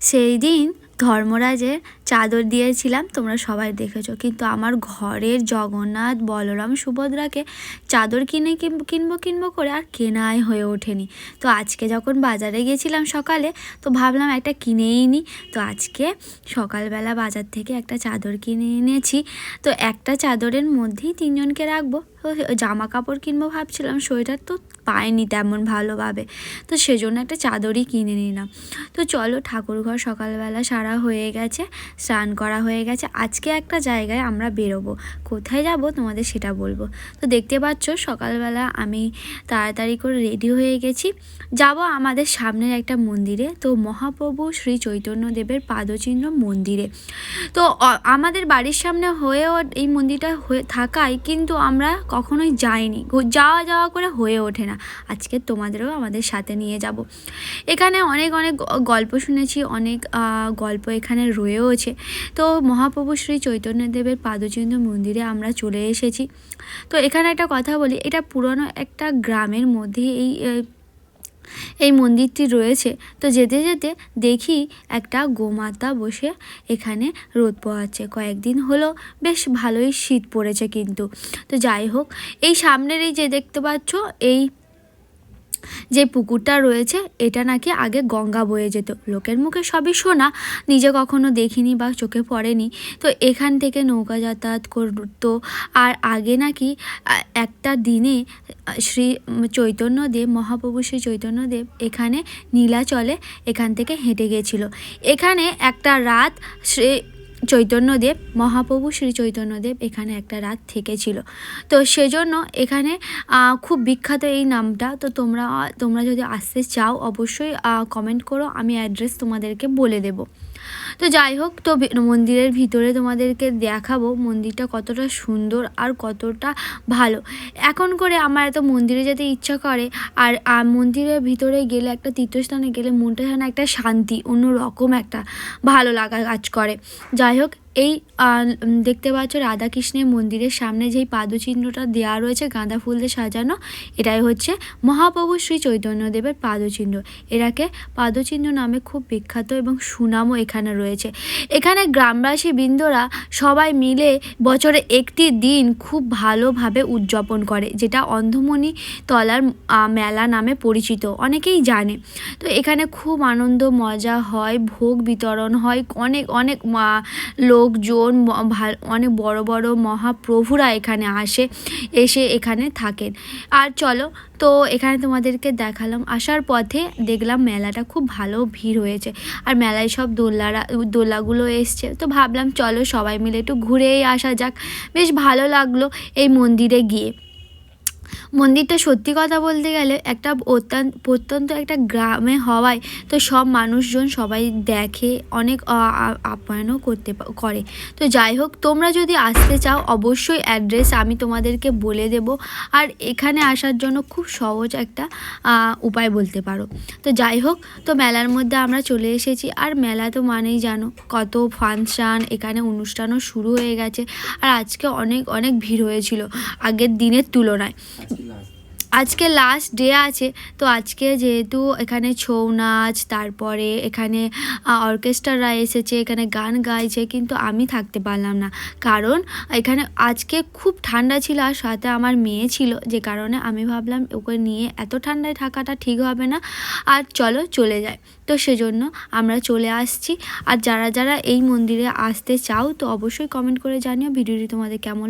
সেই দিন ধর্মরাজের চাদর দিয়েছিলাম, তোমরা সবাই দেখেছ। কিন্তু আমার ঘরের জগন্নাথ বলরাম সুভদ্রাকে চাদর কিনে কিনবো কিনবো করে আর কেনাই হয়ে ওঠেনি। তো আজকে যখন বাজারে গেছিলাম সকালে, তো ভাবলাম একটা কিনেই নি। তো আজকে সকালবেলা বাজার থেকে একটা চাদর কিনে এনেছি। তো একটা চাদরের মধ্যেই তিনজনকে রাখব। তো জামা কাপড় কিনবো ভাবছিলাম, সোয়েটার তো পাইনি তেমন ভালোভাবে। তো সেজন্য একটা চাদরই কিনে নিলাম। তো চলো ঠাকুরঘর সকালবেলা সারা হয়ে গেছে। স্নান করা হয়ে গেছে। আজকে একটা জায়গায় আমরা বেরোবো। কোথায় যাব তোমাদের সেটা বলব। তো দেখতে পাচ্ছ, সকালবেলা আমি তাড়াতাড়ি করে রেডি হয়ে গেছি। যাব আমাদের সামনের একটা মন্দিরে। তো মহাপ্রভু শ্রী চৈতন্যদেবের পাদচিহ্ন মন্দিরে। তো আমাদের বাড়ির সামনে হয়েও এই মন্দিরটা হয়ে থাকায় কিন্তু আমরা কখনোই যাইনি। যাওয়া যাওয়া করে হয়ে ওঠে না। আজকে তোমাদেরও আমাদের সাথে নিয়ে যাব। এখানে অনেক অনেক গল্প শুনেছি। অনেক গল্প এখানে রয়েওছে। তো মহাপ্রভু শ্রী চৈতন্যদেবের পাদচিহ্ন মন্দিরে আমরা চলে এসেছি। তো এখানে একটা কথা বলি, এটা পুরনো একটা গ্রামের মধ্যে এই এই মন্দিরটি রয়েছে। তো যেতে যেতে দেখি একটা গোমাতা বসে এখানে রোদ পোহাচ্ছে। কয়েকদিন হলো, বেশ ভালোই শীত পড়েছে কিন্তু। তো যাই হোক, এই সামনের এই যে দেখতে পাচ্ছ, এই যে পুকুরটা রয়েছে, এটা নাকি আগে গঙ্গা বয়ে যেত। লোকের মুখে সবই শোনা, নিজে কখনো দেখিনি বা চোখে পড়েনি। তো এখান থেকে নৌকা যাতায়াত করতো। আর আগে নাকি একটা দিনে, শ্রী চৈতন্যদেব, মহাপ্রভু শ্রী চৈতন্যদেব এখানে নীলাচলে এখান থেকে হেঁটে গেছিল। এখানে একটা রাত শ্রী চৈতন্যদেব, মহাপ্রভু শ্রী চৈতন্যদেব এখানে একটা রাত থেকেছিল। তো সেজন্য এখানে খুব বিখ্যাত এই নামটা। তো তোমরা তোমরা যদি আসতে চাও, অবশ্যই কমেন্ট করো, আমি অ্যাড্রেস তোমাদেরকে বলে দেব। তো যাই হোক, তো মন্দিরের ভিতরে তোমাদেরকে দেখাবো মন্দিরটা কতটা সুন্দর আর কতটা ভালো। এখন করে আমার এত মন্দিরে যেতে ইচ্ছা করে, আর মন্দিরের ভিতরে গেলে একটা তীর্থস্থানে গেলে মনটা যেন একটা শান্তি অন্য রকম একটা ভালো লাগা কাজ করে। যাই হোক এই দেখতে পাচ্ছ রাধাকৃষ্ণের মন্দিরের সামনে যেই পাদচিহ্নটা দেওয়া রয়েছে গাঁদা ফুল দিয়ে সাজানো এটাই হচ্ছে মহাপ্রভু শ্রী চৈতন্যদেবের পাদচিহ্ন। এরাকে পাদচিহ্ন নামে খুব বিখ্যাত এবং সুনামও এখানে রয়েছে। এখানে গ্রামবাসী বৃন্দরা সবাই মিলে বছরে একটি দিন খুব ভালোভাবে উদযাপন করে যেটা অন্ধমণি তলার মেলা নামে পরিচিত অনেকেই জানে। তো এখানে খুব আনন্দ মজা হয় ভোগ বিতরণ হয় অনেক অনেক আহ, লোকজন অনেক বড় বড় মহাপ্রভুরা এখানে আসে, এসে এখানে থাকেন। আর চলো, তো এখানে তোমাদেরকে দেখালাম, আসার পথে দেখলাম মেলাটা খুব ভালো ভিড় হয়েছে। আর মেলায় সব দোলারা দোলাগুলো এসছে। তো ভাবলাম চলো সবাই মিলে একটু ঘুরেই আসা যাক। বেশ ভালো লাগল এই মন্দিরে গিয়ে। মন্দিরটা সত্যি কথা বলতে গেলে একটা অত্যন্ত, প্রত্যন্ত একটা গ্রামে হওয়ায় তো সব মানুষজন সবাই দেখে, অনেক আপ্যায়নও করতে করে। তো যাই হোক, তোমরা যদি আসতে চাও, অবশ্যই অ্যাড্রেস আমি তোমাদেরকে বলে দেব। আর এখানে আসার জন্য খুব সহজ একটা উপায় বলতে পারো। তো যাই হোক, তো মেলার মধ্যে আমরা চলে এসেছি। আর মেলা তো মানেই জানো, কত ফাংশান, এখানে অনুষ্ঠানও শুরু হয়ে গেছে। আর আজকে অনেক অনেক ভিড় হয়েছিল আগের দিনের তুলনায়। আজকে লাস্ট ডে আছে, তো আজকে যেহেতু এখানে ছৌ নাচ, তারপরে এখানে অর্কেস্ট্রারা এসেছে, এখানে গান গাইছে, কিন্তু আমি থাকতে পারলাম না। কারণ এখানে আজকে খুব ঠান্ডা ছিল আর সাথে আমার মেয়ে ছিল, যে কারণে আমি ভাবলাম ওকে নিয়ে এত ঠান্ডায় থাকাটা ঠিক হবে না, আর চলো চলে যায় তো সেজন্য আমরা চলে আসছি। আর যারা যারা এই মন্দিরে আসতে চাও, তো অবশ্যই কমেন্ট করে জানিও, ভিডিওটি তোমাদের কেমন